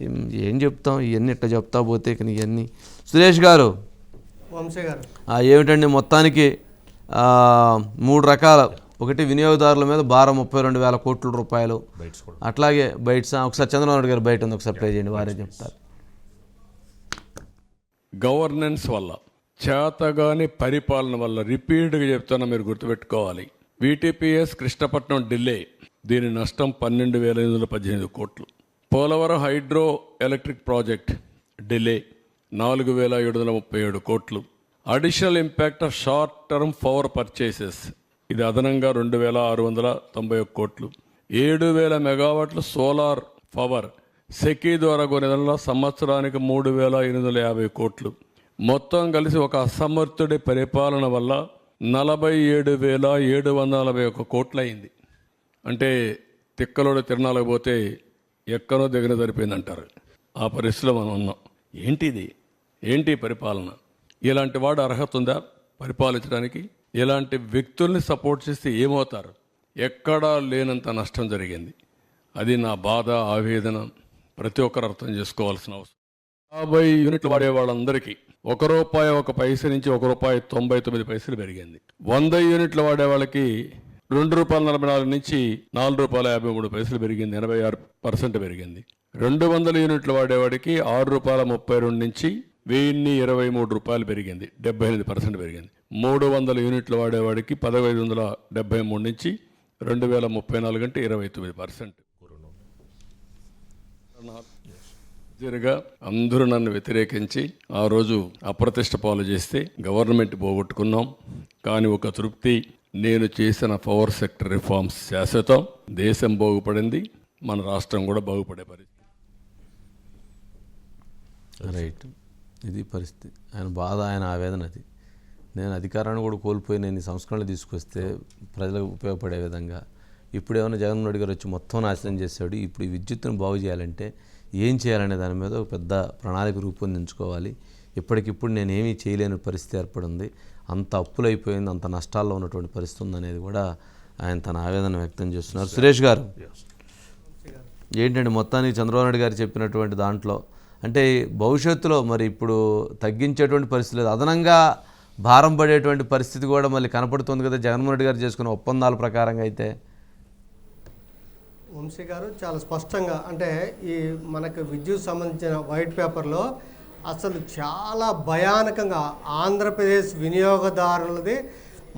ఏం- ఏం చెప్తాం? ఇవన్నీ ఇట్ట చెప్తా పోతే ఇక ఇవన్నీ సురేష్ గారు వంశీ గారు ఆ, ఏమిటండి మొత్తానికి? ఆ, మూడు రకాల ఒకటి వినియోగదారుల మీద భారం ముప్పై రెండు వేల కోట్ల రూపాయలు. అట్లాగే బయట ఒకసారి చంద్రబాబు నాయుడు గారు బయట ఉంది ఒకసారి ప్లే చేయండి వారే చెప్తారు. గవర్నెన్స్ వల్ల చేతగాని పరిపాలన వల్ల రిపీట్గా చెప్తున్నా మీరు గుర్తుపెట్టుకోవాలి. వీటీపీఎస్ కృష్ణపట్నం డిలే దీని నష్టం పన్నెండు వేల ఎనిమిది వందల పద్దెనిమిది కోట్లు. Polavaram hydro electric project delay నాలుగు వేల ఏడు వందల ముప్పై ఏడు కోట్లు. Additional impact of short term power purchases. ఇది అదనంగా రెండు వేల ఆరు వందల తొంభై ఒక్క కోట్లు. ఏడు వేల మెగావాట్లు సోలార్ పవర్ సెకీ ద్వారా కొనేదానిలో సంవత్సరానికి మూడు వేల ఎనిమిది వందల యాభై కోట్లు. మొత్తం కలిసి ఒక అసమర్థుడి పరిపాలన వల్ల నలభై ఏడు వేల ఏడు వందల నలభై ఒక్క కోట్లు అయింది అంటే తిక్కలోడు తిరణాలకు పోతే ఎక్కనో దిగన సరిపోయింది అంటారు ఆ పరిస్థితిలో మనం ఉన్నాం. ఏంటిది? ఏంటి పరిపాలన? ఇలాంటి వాడు అర్హత ఉందా? పరిపాలించడానికి ఇలాంటి వ్యక్తుల్ని సపోర్ట్ చేస్తే ఏమవుతారు? ఎక్కడా లేనంత నష్టం జరిగింది. అది నా బాధ ఆవేదన ప్రతి ఒక్కరు అర్థం చేసుకోవాల్సిన అవసరం. యాభై యూనిట్లు వాడే వాళ్ళందరికీ ఒక రూపాయి ఒక పైస నుంచి ఒక రూపాయి తొంభై తొమ్మిది పైసలు పెరిగింది. వంద యూనిట్లు వాడే వాళ్ళకి రెండు రూపాయల నలభై నాలుగు నుంచి నాలుగు రూపాయల యాభై మూడు పైసలు పెరిగింది ఎనభై ఆరు పర్సెంట్ పెరిగింది. రెండు వందల యూనిట్లు వాడేవాడికి ఆరు రూపాయల ముప్పై రెండు నుంచి వెయ్యిన్ని ఇరవై మూడు రూపాయలు పెరిగింది డెబ్బై ఎనిమిది పర్సెంట్ పెరిగింది. మూడు వందల యూనిట్లు వాడేవాడికి పదహైదు వందల డెబ్బై మూడు నుంచి రెండు వేల ముప్పై నాలుగు అంటే ఇరవై తొమ్మిది పర్సెంట్ జరిగా అందరూ నన్ను వ్యతిరేకించి ఆ రోజు అప్రతిష్ట పాలు చేస్తే గవర్నమెంట్ పోగొట్టుకున్నాం. కానీ ఒక తృప్తి నేను చేసిన పవర్ సెక్టర్ రిఫార్మ్స్ శాశ్వతం. దేశం బాగుపడింది. మన రాష్ట్రం కూడా బాగుపడే పరిస్థితి. రైట్ ఇది పరిస్థితి. ఆయన బాధ ఆయన ఆవేదన అది. నేను అధికారాన్ని కూడా కోల్పోయి నేను ఈ సంస్కరణలు తీసుకొస్తే ప్రజలకు ఉపయోగపడే విధంగా ఇప్పుడు ఏమైనా జగన్మోహన్ రెడ్డి గారు వచ్చి మొత్తం నాశనం చేశాడు ఇప్పుడు ఈ విద్యుత్తును బాగు చేయాలంటే ఏం చేయాలనే దాని మీద ఒక పెద్ద ప్రణాళిక రూపొందించుకోవాలి. ఇప్పటికిప్పుడు నేను ఏమీ చేయలేని పరిస్థితి ఏర్పడింది. అంత అప్పులైపోయింది అంత నష్టాల్లో ఉన్నటువంటి పరిస్థితి ఉందనేది కూడా ఆయన తన ఆవేదన వ్యక్తం చేస్తున్నారు. సురేష్ గారు ఏంటంటే మొత్తానికి చంద్రబాబు నాయుడు గారు చెప్పినటువంటి దాంట్లో? అంటే భవిష్యత్తులో మరి ఇప్పుడు తగ్గించేటువంటి పరిస్థితి లేదు. అదనంగా భారం పడేటువంటి పరిస్థితి కూడా మళ్ళీ కనపడుతుంది కదా జగన్మోహన్ రెడ్డి గారు చేసుకున్న ఒప్పందాల ప్రకారంగా అయితే. వంశీ గారు చాలా స్పష్టంగా అంటే ఈ మనకు విద్యుత్ సంబంధించిన వైట్ పేపర్లో అసలు చాలా భయానకంగా ఆంధ్రప్రదేశ్ వినియోగదారులది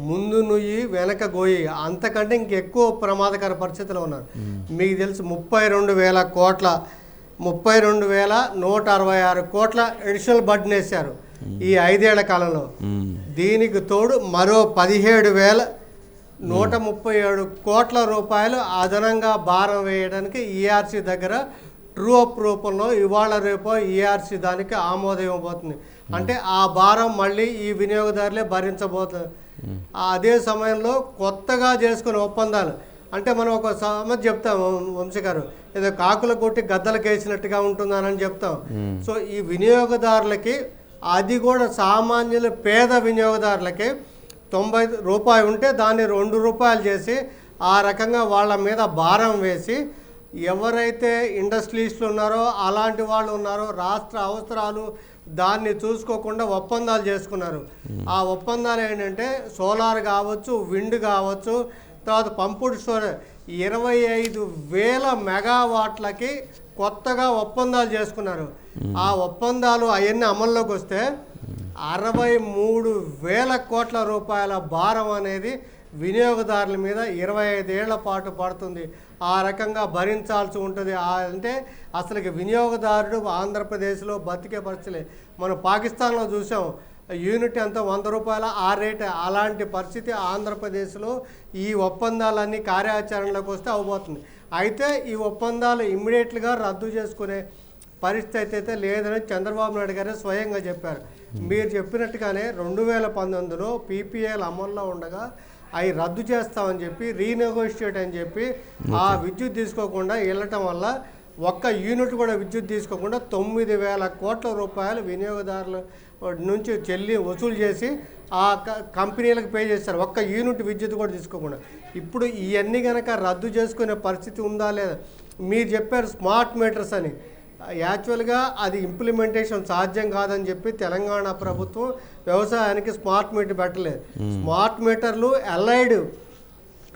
ముందు నుయ్యి వెనక గోయి. అంతకంటే ఇంకెక్కువ ప్రమాదకర పరిస్థితిలో ఉన్నారు. మీకు తెలుసు ముప్పై రెండు వేల కోట్ల ముప్పై రెండు వేల నూట అరవై ఆరు కోట్ల ఎడిషనల్ బడ్ని వేశారు ఈ ఐదేళ్ళ కాలంలో. దీనికి తోడు మరో పదిహేడు వేల నూట ముప్పై ఏడు కోట్ల రూపాయలు అదనంగా భారం వేయడానికి ఈఆర్సీ దగ్గర ట్రూ అప్ రూపంలో ఇవాళ రేపో ఈఆర్సీ దానికి ఆమోదం ఇవ్వబోతుంది. అంటే ఆ భారం మళ్ళీ ఈ వినియోగదారులే భరించబోతుంది అదే సమయంలో కొత్తగా చేసుకునే ఒప్పందాలు. అంటే మనం ఒక సమస్య చెప్తాం వంశీ గారు ఏదో కాకులు కొట్టి గద్దలకు వేసినట్టుగా ఉంటుందని చెప్తాం. సో ఈ వినియోగదారులకి అది కూడా సామాన్యుల పేద వినియోగదారులకి తొంభై రూపాయలు ఉంటే దాన్ని రెండు రూపాయలు చేసి ఆ రకంగా వాళ్ళ మీద భారం వేసి ఎవరైతే ఇండస్ట్రీస్లు ఉన్నారో అలాంటి వాళ్ళు ఉన్నారో రాష్ట్ర అవసరాలు దాన్ని చూసుకోకుండా ఒప్పందాలు చేసుకున్నారు. ఆ ఒప్పందాలు ఏంటంటే సోలార్ కావచ్చు విండ్ కావచ్చు తర్వాత పంపుడు స్టోరేజ్ ఇరవై ఐదు వేల మెగావాట్లకి కొత్తగా ఒప్పందాలు చేసుకున్నారు. ఆ ఒప్పందాలు అవన్నీ అమల్లోకి వస్తే అరవై మూడు వేల కోట్ల రూపాయల భారం అనేది వినియోగదారుల మీద ఇరవై ఐదేళ్ళ పాటు పడుతుంది. ఆ రకంగా భరించాల్సి ఉంటుంది. అంటే అసలుకి వినియోగదారుడు ఆంధ్రప్రదేశ్లో బతికే పరిస్థితులే. మనం పాకిస్తాన్లో చూసాం యూనిట్ ఎంత? వంద రూపాయల ఆ రేట్. అలాంటి పరిస్థితి ఆంధ్రప్రదేశ్లో ఈ ఒప్పందాలన్నీ కార్యాచరణలోకి వస్తే అవబోతుంది. అయితే ఈ ఒప్పందాలు ఇమ్మీడియట్గా రద్దు చేసుకునే పరిస్థితి అయితే లేదని చంద్రబాబు నాయుడు గారే స్వయంగా చెప్పారు. మీరు చెప్పినట్టుగానే రెండు వేల పంతొమ్మిదిలో పీపీఏలు అమల్లో ఉండగా అవి రద్దు చేస్తామని చెప్పి రీనెగోషియేట్ అని చెప్పి ఆ విద్యుత్ తీసుకోకుండా వెళ్ళటం వల్ల ఒక్క యూనిట్ కూడా విద్యుత్ తీసుకోకుండా తొమ్మిది వేల కోట్ల రూపాయలు వినియోగదారుల నుంచి చెల్లి వసూలు చేసి ఆ కంపెనీలకు పే చేస్తారు. ఒక్క యూనిట్ విద్యుత్ కూడా తీసుకోకుండా. ఇప్పుడు ఇవన్నీ కనుక రద్దు చేసుకునే పరిస్థితి ఉందా లేదా? మీరు చెప్పారు స్మార్ట్ మీటర్స్ అని. యాక్చువల్గా అది ఇంప్లిమెంటేషన్ సాధ్యం కాదని చెప్పి తెలంగాణ ప్రభుత్వం వ్యవసాయానికి స్మార్ట్ మీటర్ పెట్టలేదు. స్మార్ట్ మీటర్లు అలైడ్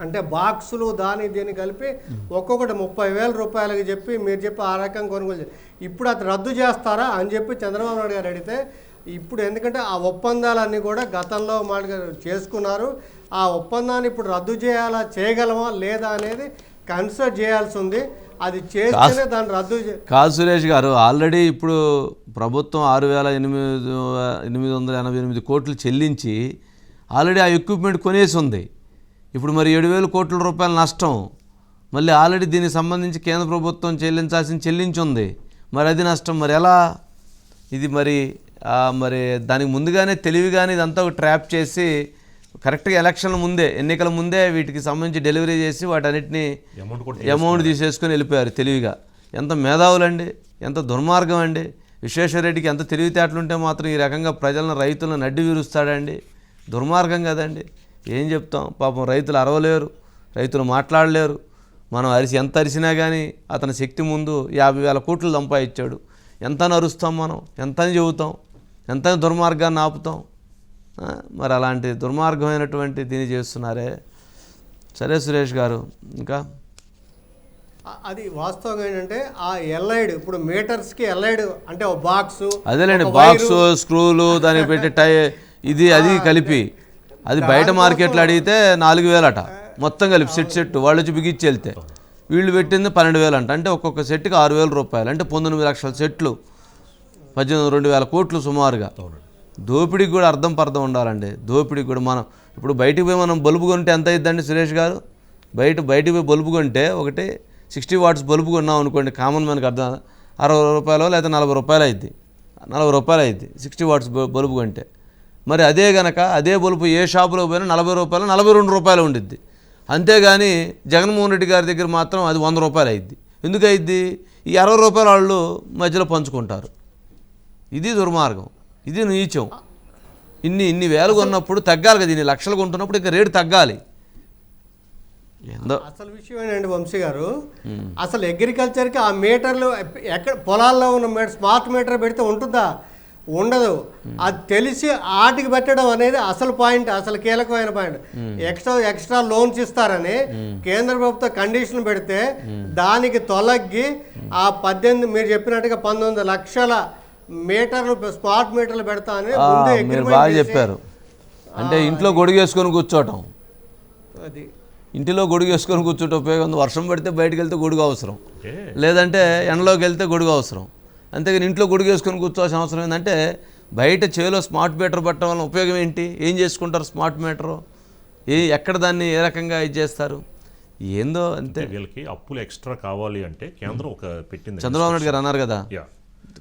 అంటే బాక్సులు దాని దీన్ని కలిపి ఒక్కొక్కటి ముప్పై వేల రూపాయలకి చెప్పి మీరు చెప్పి ఆ రకంగా కొనుగోలు ఇప్పుడు అది రద్దు చేస్తారా అని చెప్పి చంద్రబాబు నాయుడు గారు అడిగితే ఇప్పుడు ఎందుకంటే ఆ ఒప్పందాలన్నీ కూడా గతంలో మాటగా చేసుకున్నారు. ఆ ఒప్పందాన్ని ఇప్పుడు రద్దు చేయాలా చేయగలమా లేదా అనేది కన్సిడర్ చేయాల్సి ఉంది. అది చేస్తేనే దాన్ని రద్దు కాదు సురేష్ గారు ఆల్రెడీ ఇప్పుడు ప్రభుత్వం ఆరు వేల ఎనిమిది ఎనిమిది వందల ఎనభై ఎనిమిది కోట్లు చెల్లించి ఆల్రెడీ ఆ ఎక్విప్మెంట్ కొనేసి ఉంది ఇప్పుడు మరి ఏడు వేల కోట్ల రూపాయల నష్టం. మళ్ళీ ఆల్రెడీ దీనికి సంబంధించి కేంద్ర ప్రభుత్వం చెల్లించాల్సిన చెల్లించి ఉంది మరి అది నష్టం మరి ఎలా? ఇది మరి మరి దానికి ముందుగానే తెలివిగానే ఇదంతా ఒక ట్రాప్ చేసి కరెక్ట్గా ఎలక్షన్ల ముందే ఎన్నికల ముందే వీటికి సంబంధించి డెలివరీ చేసి వాటన్నిటిని అమౌంట్ తీసేసుకొని వెళ్ళిపోయారు తెలివిగా. ఎంత మేధావులండి ఎంత దుర్మార్గం అండి విశ్వేశ్వరరెడ్డికి ఎంత తెలివితేటలు ఉంటే మాత్రం ఈ రకంగా ప్రజలను రైతులను నడ్డి విరుస్తాడండి. దుర్మార్గం కదండి. ఏం చెప్తాం? పాపం రైతులు అరవలేరు రైతులు మాట్లాడలేరు. మనం అరిసి ఎంత అరిసినా కానీ అతని శక్తి ముందు యాభై వేల కోట్లు సంపాదించాడు ఎంత అరుస్తాం మనం? ఎంత చెబుతాం? ఎంత దుర్మార్గాన్ని ఆపుతాం? మరి అలాంటి దుర్మార్గమైనటువంటి దీన్ని చేస్తున్నారే. సరే సురేష్ గారు ఇంకా? అది వాస్తవం ఏంటంటే ఆ ఎల్ఐడ్ ఇప్పుడు మీటర్స్కి ఎల్ఐడ్ అంటే ఒక బాక్స్ అదేలేండి బాక్స్ స్క్రూలు దానికి పెట్టి టై ఇది అది కలిపి. అది. బయట మార్కెట్లో అడిగితే నాలుగు వేలట. మొత్తం కలిపి సెట్ సెట్ వాళ్ళు వచ్చి బిగిచ్చి వెళ్తే వీళ్ళు పెట్టింది పన్నెండు వేలు అంట అంటే ఒక్కొక్క సెట్కి ఆరు వేల రూపాయలు. అంటే పంతొమ్మిది లక్షల సెట్లు. పద్దెనిమిది రెండు వేల కోట్లు సుమారుగా. దోపిడీకి కూడా అర్థం పర్థం ఉండాలండి. దోపిడీకి కూడా మనం ఇప్పుడు బయటికి పోయి మనం బల్బు కొంటే ఎంత అవుతుందండి సురేష్ గారు? బయట బయటికి పోయి బల్బు కొంటే ఒకటి సిక్స్టీ వాట్స్ బల్బు కొన్నాం అనుకోండి కామన్ మనకి అర్థం అరవై రూపాయలు లేకపోతే నలభై రూపాయలు అయింది నలభై రూపాయలు అయింది సిక్స్టీ వాట్స్ బల్బు కొంటే. మరి అదే గనక అదే బల్బు ఏ షాపులో పోయినా నలభై రూపాయలు నలభై రెండు రూపాయలు ఉండిద్ది. అంతేగాని జగన్మోహన్ రెడ్డి గారి దగ్గర మాత్రం అది వంద రూపాయలు అయింది ఎందుకు అయింది ఈ అరవై రూపాయలు వాళ్ళు మధ్యలో పంచుకుంటారు. ఇది దుర్మార్గం. ఇది నీచం ఇన్ని ఇన్ని వేలు కొన్నప్పుడు తగ్గాలి కదా ఇన్ని లక్షలు కొంటున్నప్పుడు ఇంకా రేటు తగ్గాలి. ఏందో? అసలు విషయం ఏంటండి వంశీ గారు అసలు అగ్రికల్చర్కి ఆ మీటర్లు ఎక్కడ పొలాల్లో ఉన్న మీటర్ స్మార్ట్ మీటర్ పెడితే ఉంటుందా? ఉండదు. అది తెలిసి ఆటికి పెట్టడం అనేది అసలు పాయింట్ అసలు కీలకమైన పాయింట్. ఎక్స్ట్రా ఎక్స్ట్రా లోన్స్ ఇస్తారని కేంద్ర ప్రభుత్వం కండిషన్ పెడితే దానికి తొలగి ఆ పద్దెనిమిది మీరు చెప్పినట్టుగా పంతొమ్మిది లక్షల మీటర్లు స్మార్ట్ మీటర్లు పెడతా అని ఆ, ముందే మీరు బాగా చెప్పారు. అంటే ఇంట్లో గొడుగేసుకొని కూర్చోవటం. అది. ఇంటిలో గొడుగు వేసుకొని కూర్చుంటే ఉపయోగం ఉంది. వర్షం పడితే బయటకు వెళ్తే గొడుగు అవసరం. అంటే లేదంటే ఎండలోకి వెళ్తే గొడుగు అవసరం. అంతేగాని ఇంట్లో గొడుగు వేసుకొని కూర్చోవాల్సిన అవసరం ఏంటంటే బయట చేలో స్మార్ట్ మీటర్ పట్టడం వల్ల ఉపయోగం ఏంటి? ఏం చేసుకుంటారు స్మార్ట్ మీటరు? ఏ ఎక్కడ దాన్ని ఏ రకంగా ఇది చేస్తారు? ఏందో అంతే. వీళ్ళకి అప్పులు ఎక్స్ట్రా కావాలి అంటే కేంద్రం ఒక పెట్టింది. చంద్రబాబు నాయుడు గారు అన్నారు కదా.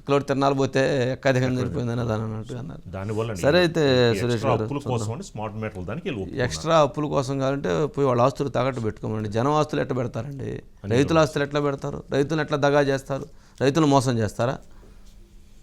యా కిలో తిరణాలు పోతే ఎక్కడికని సరిపోయిందని అది అన్నట్టుగా అన్నారు. దానివల్ల సరే అయితే సురేష్ ఎక్స్ట్రా గారు అప్పుల కోసం స్మార్ట్ మీటర్లు దానికి. ఎక్స్ట్రా అప్పుల కోసం కావాలంటే పోయి వాళ్ళ ఆస్తులు తాకట్టు పెట్టుకోమండి జనం ఆస్తులు ఎట్లా పెడతారండి? రైతుల ఆస్తులు ఎట్లా పెడతారు? రైతులు ఎట్లా దగా చేస్తారు? రైతులు మోసం చేస్తారా?